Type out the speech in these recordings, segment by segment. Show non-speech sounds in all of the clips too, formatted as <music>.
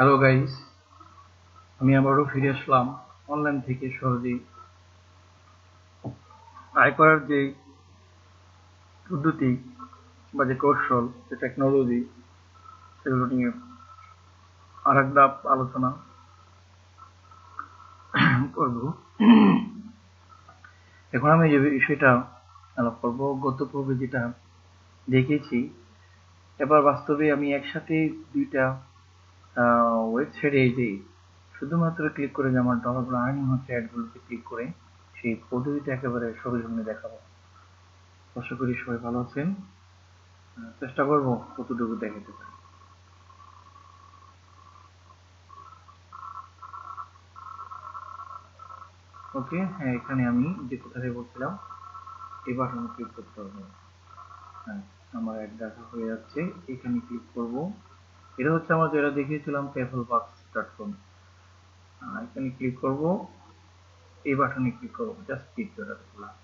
Hello guys আমি আবারও ফিরে আসলাম অনলাইন থেকে সহজেই। আয় করার যে পদ্ধতি বা যে কৌশল, যে টেকনোলজি সেগুলো নিয়ে আর একটা আলোচনা করব। এখন আমি যে বিষয়টা আলাপ করব, গত পর্বে যেটা দেখেছি এবার বাস্তবে আমি একসাথে দুইটা ওয়েবসাইটে এই যে শুধুমাত্র ক্লিক করে যে আমার ডলারগুলো আর্নিং হচ্ছে অ্যাডগুলোতে ক্লিক করে সেই পদ্ধতিটা একেবারে সরজমিনে দেখাবো। আশা করি সবাই ভালো আছেন। চেষ্টা করব কতটুকু দেখাতে পারি। ওকে হ্যাঁ এখানে আমি যে কোথায় বলছিলাম, এই বাটনে ক্লিক করতে হবে। হ্যাঁ আমার অ্যাড দেখা হয়ে যাচ্ছে, এখানে ক্লিক করব। এটা হচ্ছে আমরা যেটা দেখিয়েছিলাম পেপল বক্স ডট কম এখানে ক্লিক করব। এই বাটনে ক্লিক করব। জাস্ট ক্লিক করে রাখলাম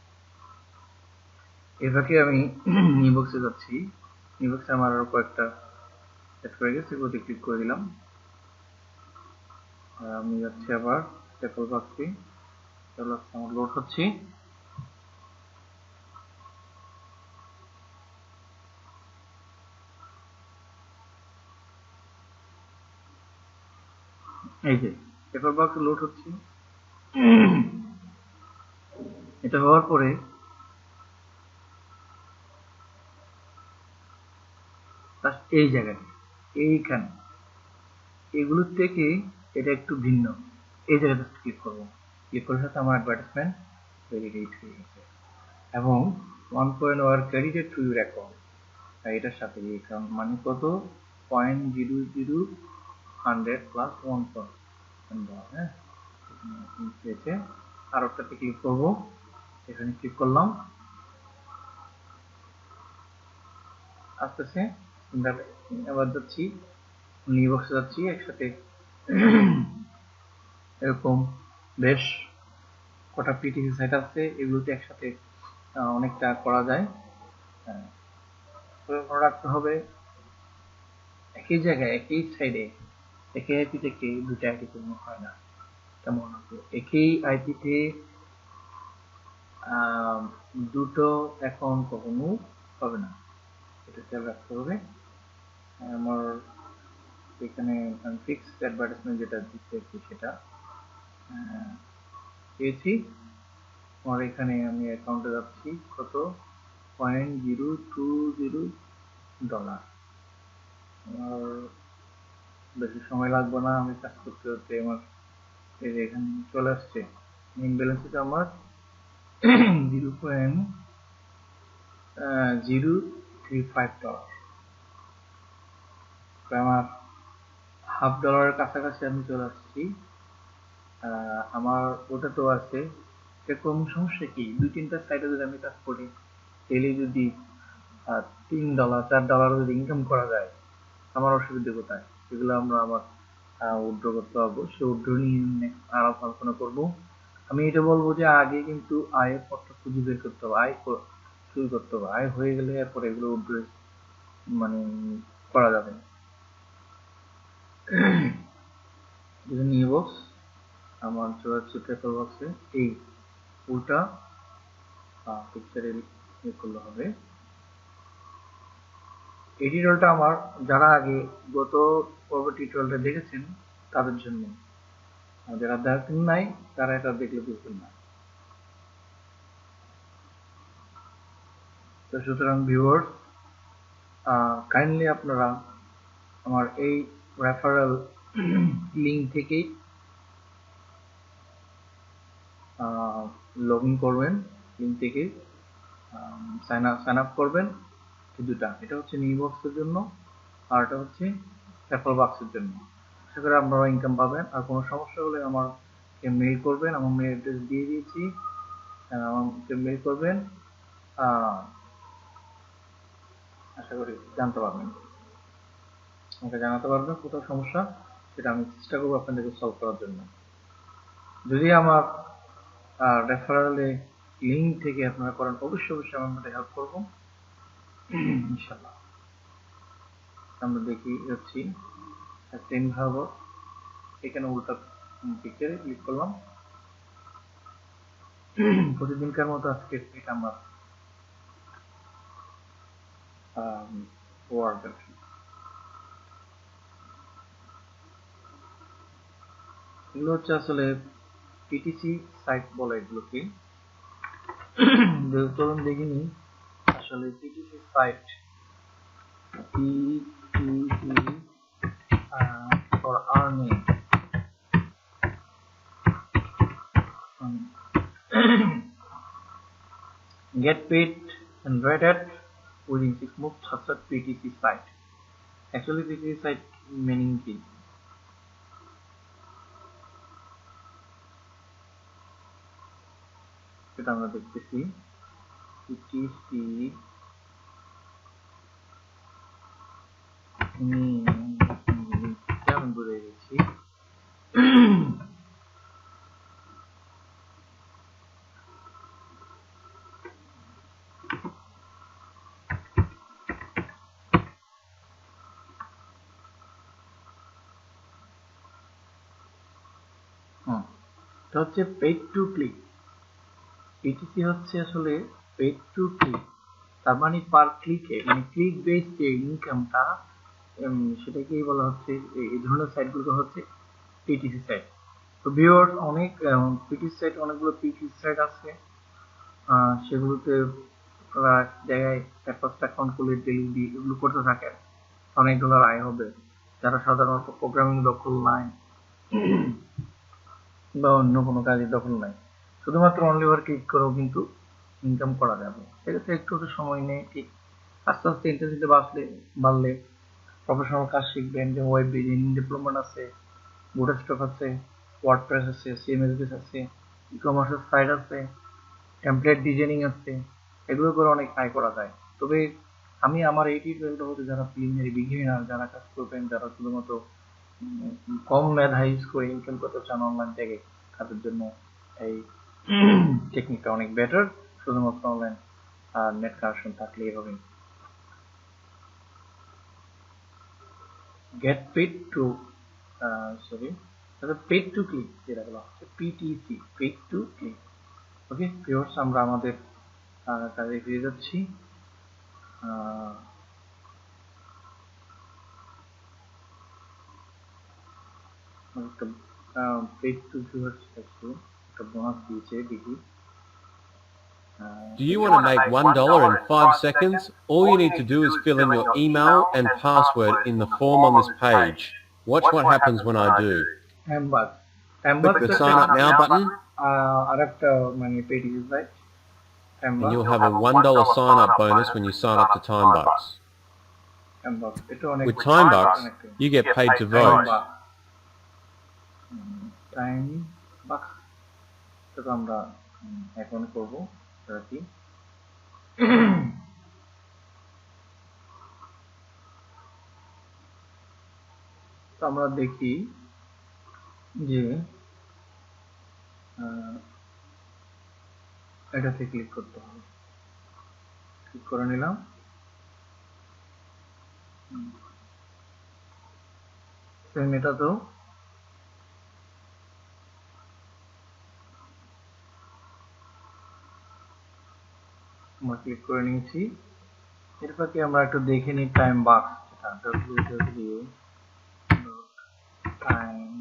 এভাবে আমি <clears throat> নিবক্সে যাচ্ছি। নিবক্সে আমার আরও কয়েকটা সেট করে গেছে, এগুলোতে ক্লিক করে দিলাম। আর আমি যাচ্ছি আবার পেপল বক্সে আমার লোড হচ্ছে। এই যে পেপার বক্স লোড হচ্ছে। এটা হওয়ার পরে এই এইখানে, এগুলোর থেকে এটা একটু ভিন্ন। এই জায়গাতে ক্লিক করব। ক্লিক করে সাথে আমার অ্যাডভার্টাইজমেন্ট ভেরিফাইড হয়ে গেছে। এবং one point were credited to your account এটার সাথে অ্যাকাউন্ট মানে কত? Point zero zero hundred plus one point হ্যাঁ পেয়েছে আর একটাতে ক্লিক করব। এখানে ক্লিক করলাম। যাচ্ছি। যাচ্ছি একসাথে। এরকম বেশ কটা পিটিসি সাইট আছে, এগুলোতে একসাথে অনেকটা করা যায়। রাখতে হবে, একই জায়গায়, একই সাইডে একই আইপি থেকে দুটো আইপি পূর্ণ হয় না। কেমন হবে? একই আইপিতে দুটো অ্যাকাউন্ট কখনো হবে না। এটা খেয়াল রাখতে হবে। আমার এখানে ফিক্সড অ্যাডভার্টাইজমেন্ট যেটা দিচ্ছে সেটা পেয়েছি। আমার এখানে আমি অ্যাকাউন্টে যাচ্ছি কত? Point zero two zero dollar আর বেশি সময় লাগবে না, আমি কাজ করতে করতে আমার এই যে এখানে চলে আসছে। মেইন ব্যালেন্স হচ্ছে আমার zero point zero three five dollar আমার হাফ ডলারের কাছাকাছি আমি চলে আসছি। আমার ওটা তো আছে। এরকম সমস্যা কি? দুই তিনটা সাইডে যদি আমি কাজ করি ডেলি যদি তিন ডলার চার ডলার যদি ইনকাম করা যায়, আমার অসুবিধা কোথায়? সেগুলো আমরা আবার উড্র করতে পারব। সে উড্র নিয়ে আরও আলোচনা করব। আমি এটা বলব যে আগে কিন্তু আয়ের পথটা খুঁজে বের করতে হবে। আয় শুরু করতে হবে। আয় হয়ে গেলে এরপর এগুলো উড্র মানে করা যাবে নিউ বক্স আমার যাচ্ছে পেপার বক্সে এই উল্টা পিকচারে ইয়ে করলে হবে। এই টিউটোরিয়ালটা আমার যারা আগে গত পর্ব টিউটোরিয়ালটা দেখেছেন, তাদের জন্য। যারা দেখেন নাই, তারা এটা দেখলে বুঝবেন না। তো সুতরাং ভিউয়ার্স কাইন্ডলি আপনারা আমার এই রেফারেল লিঙ্ক থেকেই লগ ইন করবেন লিঙ্ক থেকে সাইন আপ সাইন আপ করবেন। দুটা এটা হচ্ছে নিউ বক্সের জন্য, আর এটা হচ্ছে অ্যাপল বক্সের জন্য। আশা করি আপনারা ইনকাম পাবেন, আর কোনো সমস্যা হলে আমাকে মেইল করবেন, আমার মেইল অ্যাড্রেস দিয়ে দিয়েছি আমাকে মেইল করবেন আশা করি জানতে পারবেন। আমাকে জানাতে পারবেন কোথাও সমস্যা, সেটা আমি চেষ্টা করব আপনাদেরকে সলভ করার জন্য। যদি আমার রেফারেলে লিঙ্ক থেকে আপনারা করেন, অবশ্যই অবশ্যই আমার মধ্যে হেল্প করব। <clears throat> ইনশাল্লাহ আমরা দেখি, যাচ্ছি। ইনভার্বর এখানে উল্টা পিকচারে ক্লিক করলাম। <clears throat> প্রতিদিনকার মতো আজকে আমার এগুলো হচ্ছে আসলে পিটিসি সাইট বলে এগুলোকে। <clears throat> চলুন দেখিনি। আসলে PTC site PTC for earning get paid and rated within six months such a PTC site. Actually, PTC site meaning কি? সেটা আমরা দেখতেছি PTC আমি বুঝে গেছি? হুম এটা হচ্ছে পেড টু ক্লিক পিটিসি হচ্ছে আসলে পেড টু ক্লিক তার মানে পার ক্লিকে মানে ক্লিক বেস যে ইনকামটা সেটাকেই বলা হচ্ছে এই ধরনের সাইটগুলো হচ্ছে পিটিসি সাইট তো ভিউয়ার্স অনেক পিটিসি সাইট অনেকগুলো পিটিসি সাইট আছে। সেগুলোতে এক জায়গায় চার পাঁচটা অ্যাকাউন্ট খুলে ডেলিভারি এগুলো করতে থাকেন অনেক ডলার আয় হবে। যারা সাধারণত প্রোগ্রামিং দখল নাই, বা অন্য কোনো কাজে দখল নাই। শুধুমাত্র অনলি ওভার ক্লিক করেও কিন্তু ইনকাম করা যাবে। সেক্ষেত্রে একটু একটু সময় নেই ঠিক আস্তে আস্তে ইন্টারনেটে বাড়লে বাড়লে প্রফেশনাল কাজ শিখবেন যে ওয়েব ডিজাইনিং ডেভেলপমেন্ট আছে বুটস্টক আছে ওয়ার্ডপ্রেস আছে সিএমএস বেস আছে ই কমার্সের সাইট আছে টেমপ্লেট ডিজাইনিং আছে এগুলো করে অনেক আয় করা যায়। তবে আমি আমার এই টিউটোরিয়ালটা হতে যারা প্রিলিমিনারি বিগিনার যারা কাজ করবেন যারা শুধুমাত্র কম মেধা ইউজ করে ইনকাম করতে চান অনলাইন থেকে তাদের জন্য এই টেকনিকটা অনেক বেটার শুধুমাত্র অনলাইন আর নেট কানেকশন থাকলেই হবে। Get paid to sorry paid to click যেটা বলা হচ্ছে PTC paid to click okay viewers আমরা আমাদের কাজে ফিরে যাচ্ছি। একটা পেড টু ভিউয়ার্স একটা বোনাস দিয়েছে, দেখি। Do you want to make $1 in 5 seconds? All you need to do is fill in your email and password in the form on this page. Watch what happens when I do. হ্যামবাগ হ্যামবাগ Click the sign up now button আর একটা মানে PTC site and you'll have a $1 sign up bonus when you sign up to Timebucks. হ্যামবাগ এটা অনেক With Timebucks, you get paid to vote. Timebucks এটা আমরা উম, এখন করব সেটা কি <clears throat> তো আমরা দেখি যে এটাতে ক্লিক করতে হবে। ক্লিক করে নিলাম। সেম এটাতেও আমরা ক্লিক করে নিয়েছি। এরপর কি আমরা একটু দেখে নিই টাইম বাক্স যেটা www টাইম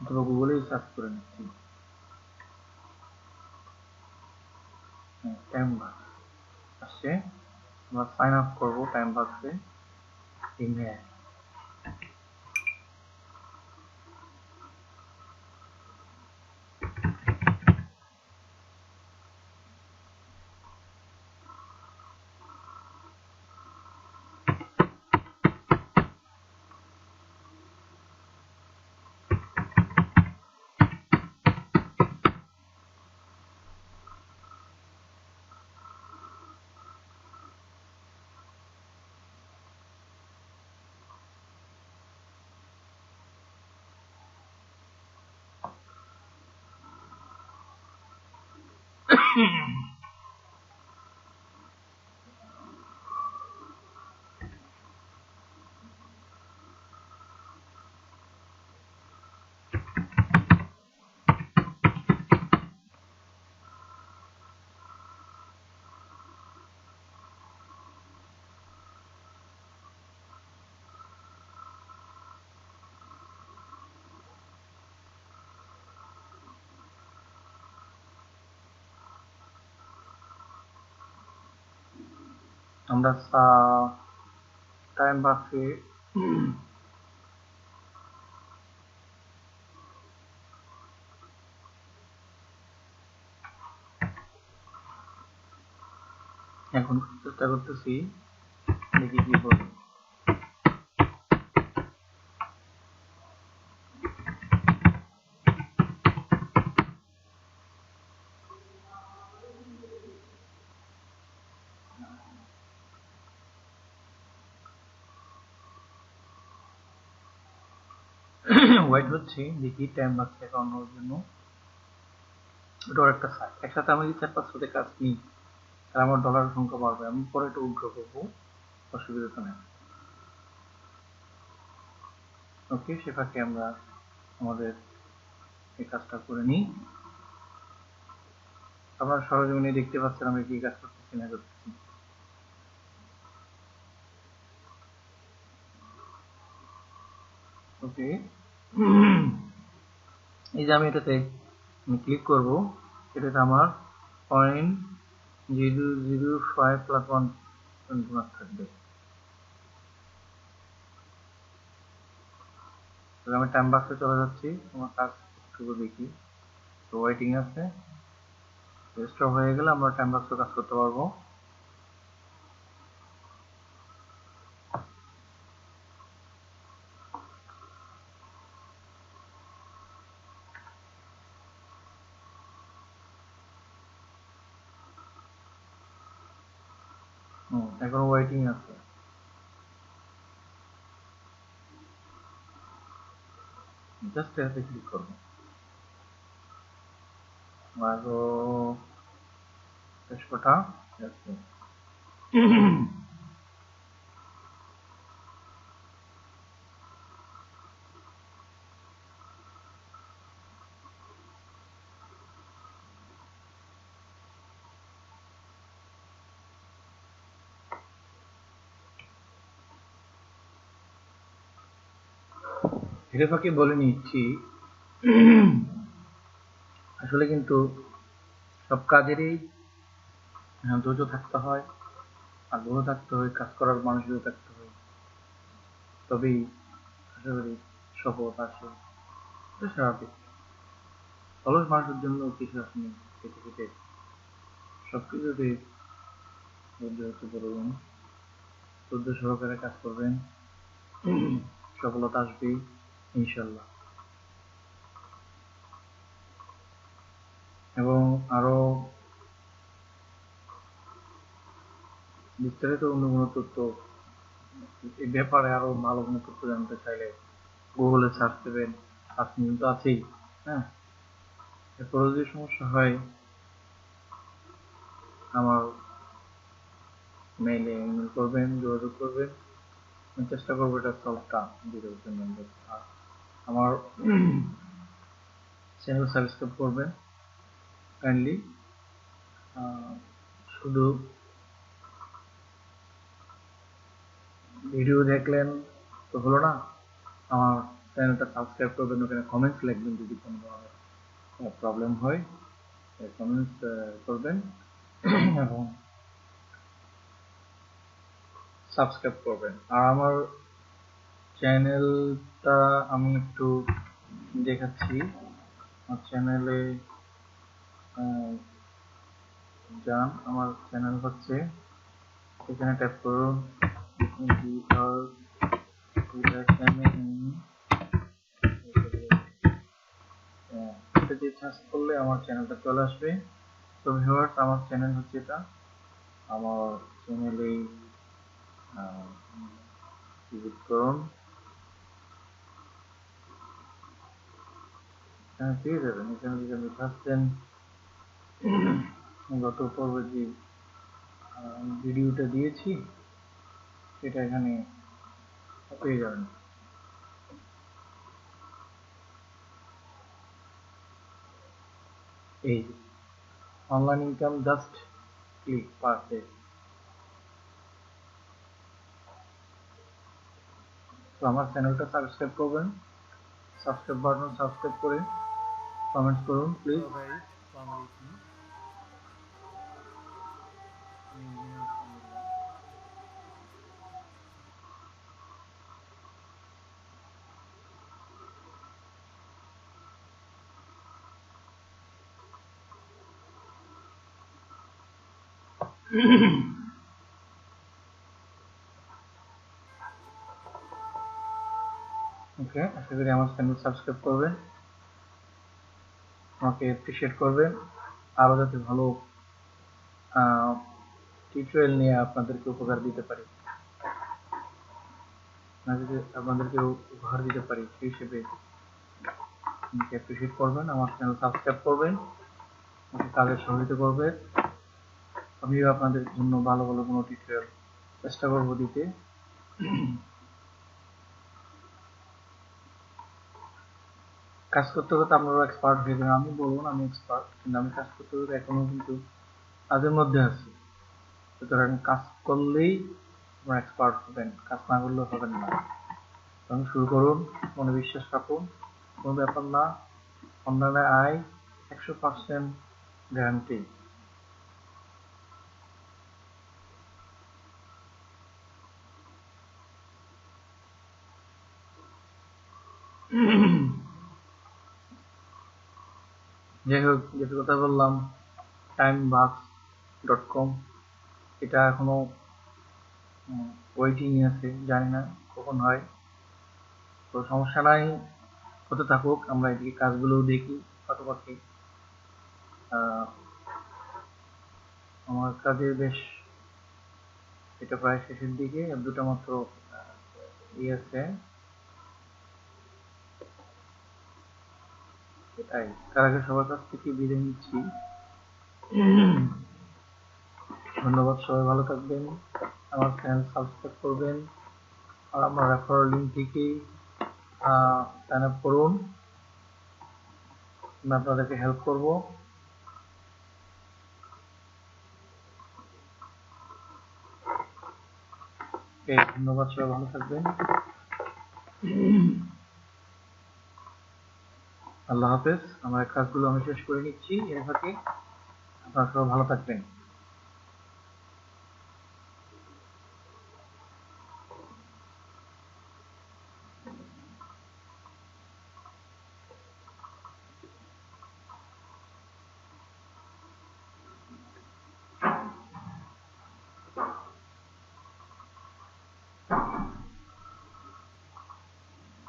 অথবা গুগলেই সার্চ করে নিচ্ছি। টাইম বাক্স আসছে। আমরা সাইন আপ করব টাইম বাক্সে tìm. ইমেল আমরা টাইম বাক্সে এখন চেষ্টা করতেছি দেখি কি বলে হচ্ছে দেখি টাইম বাক্স অ্যাকাউন্ট হওয়ার জন্য। ওটার একটা সাইট একসাথে আমি যদি চার পাঁচশোতে কাজ নিই, তাহলে আমার ডলারের সংখ্যা বাড়বে। আমি পরে একটু উগ্র করব, অসুবিধা তো নেই। ওকে সে ফাঁকে আমরা আমাদের এই কাজটা করে নিই। আপনারা সরজমিনে দেখতে পাচ্ছেন আমরা কি কাজ করতেছি না করতেছি। ওকে এই যে আমি এটাতে ক্লিক করব, এটাতে আমার point zero zero five plus one mark থাকবে। আমি টাইম বাক্সে চলে যাচ্ছি, আমার কাজ একটু দেখি। তো ওয়েটিং আছে। রেজিস্টার হয়ে গেলে আমরা টাইম বাক্সে কাজ করতে পারব হুম এখনও ওয়েটিং আছে জাস্ট এটাতে ক্লিক করব আরও চেষ্টাটা আছে এটা ফাঁকে বলে নিচ্ছি, আসলে কিন্তু সব কাজেরই ধৈর্য থাকতে হয়, আগ্রহ থাকতে হয়, কাজ করার মানুষও থাকতে হয়। তবেই আশা করি সফলতা আসে। এটা স্বাভাবিক। অলস মানুষের জন্য কিছু আসেনি খেতে সব কিছুতে ধৈর্য বড় গুণ ধৈর্য সহকারে কাজ করবেন, সফলতা আসবে ইনশাল্লাহ। এবং আরও বিস্তারিত অন্য কোনো তথ্য এই ব্যাপারে আরও ভালো কোনো তথ্য জানতে চাইলে গুগলে সার্চ দেবেন। সার্চ তো আছেই হ্যাঁ? এরপরে যদি সমস্যা হয়, আমার মেইলে ইমেল করবেন, যোগাযোগ করবেন। চেষ্টা করব এটা সলভটা দিতে জন্য আর আমার চ্যানেল সাবস্ক্রাইব করবেন কাইন্ডলি শুধু ভিডিও দেখলেন তো হলো না, আমার চ্যানেলটা সাবস্ক্রাইব করবেন, ওখানে কমেন্টস লিখবেন যদি কোনো প্রবলেম হয় কমেন্টস করবেন এবং সাবস্ক্রাইব করবেন। আর আমার চ্যানেলটা আমি একটু দেখাচ্ছি। আমার চ্যানেলে যান, আমার চ্যানেল হচ্ছে। এখানে ট্যাপ করুন এটা দিয়ে সার্চ করলে আমার চ্যানেলটা চলে আসবে। তো ভিউয়ার্স আমার চ্যানেল হচ্ছে এটা। আমার চ্যানেলে ভিজিট করুন। এখানে পেয়ে যাবেন এখানে যদি আপনি দেন গত পর্বে যে ভিডিওটা দিয়েছি, সেটা এখানে পেয়ে যাবেন। এই online income just click per day তো আমার চ্যানেলটা সাবস্ক্রাইব করবেন। সাবস্ক্রাইব বাটন সাবস্ক্রাইব করে কমেন্টস করুন প্লিজ ওকে আশা করি আমার চ্যানেল সাবস্ক্রাইব করবেন আমাকে অ্যাপ্রিসিয়েট করবেন আরও যাতে ভালো টিউটোরিয়াল নিয়ে আপনাদেরকে উপকার দিতে পারি। আপনাদেরকে উপহার দিতে পারি, সেই হিসেবে আমাকে অ্যাপ্রিসিয়েট করবেন, আমার চ্যানেল সাবস্ক্রাইব করবেন, আমাকে কাজে সহযোগিতা করবেন আমিও আপনাদের জন্য ভালো ভালো কোনো টিউটোরিয়াল চেষ্টা করব দিতে। কাজ করতে করতে আমরা এক্সপার্ট হয়ে গেলাম আমি বলব না আমি এক্সপার্ট কিন্তু আমি কাজ করতে করতে এখনও কিন্তু কাজের মধ্যে আছি। সুতরাং কাজ করলেই আপনারা এক্সপার্ট হবেন, কাজ না করলেও হবেন না। তখন শুরু করুন, মনে বিশ্বাস রাখুন, কোনো ব্যাপার না। অন্যান্য আয় একশো পার্সেন্ট গ্যারান্টি যাই হোক যেটা কথা বললাম টাইম বাক্স ডট কম এটা এখনও ওয়েটিং আছে জানি না কখন হয়। তো সমস্যা নাই হতে থাকুক আমরা এদিকে কাজগুলো দেখি পাশাপাশি আমার কাজে বেশ এটা প্রায় শেষের দিকে দুটা মাত্র আহ, ই আছে। এটাই তার আগে সবার কাছ থেকে বিদায় নিচ্ছি। ধন্যবাদ সবাই, ভালো থাকবেন। আমার চ্যানেল সাবস্ক্রাইব করবেন। আর আমার রেফারেল লিঙ্ক থেকে সাইন আপ করুন। আমি আপনাদেরকে হেল্প করব। ধন্যবাদ সবাই, ভালো থাকবেন। আল্লাহ হাফেজ আমার কাজগুলো আমি শেষ করে নিচ্ছি। এর ফাঁকে আপনারা সবাই ভালো থাকবেন।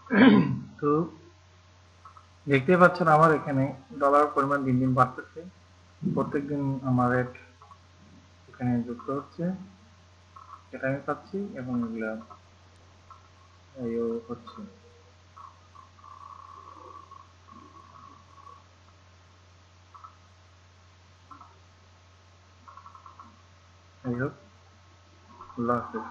<coughs> তো দেখতে পাচ্ছেন আমার এখানে ডলার পরিমাণ দিন দিন বাড়তেছে। প্রত্যেকদিন আমার রেট এখানে যুক্ত হচ্ছে। এটা আমি পাচ্ছি এবং এগুলা হচ্ছে। যাই হোক, আল্লাহ হাফেজ।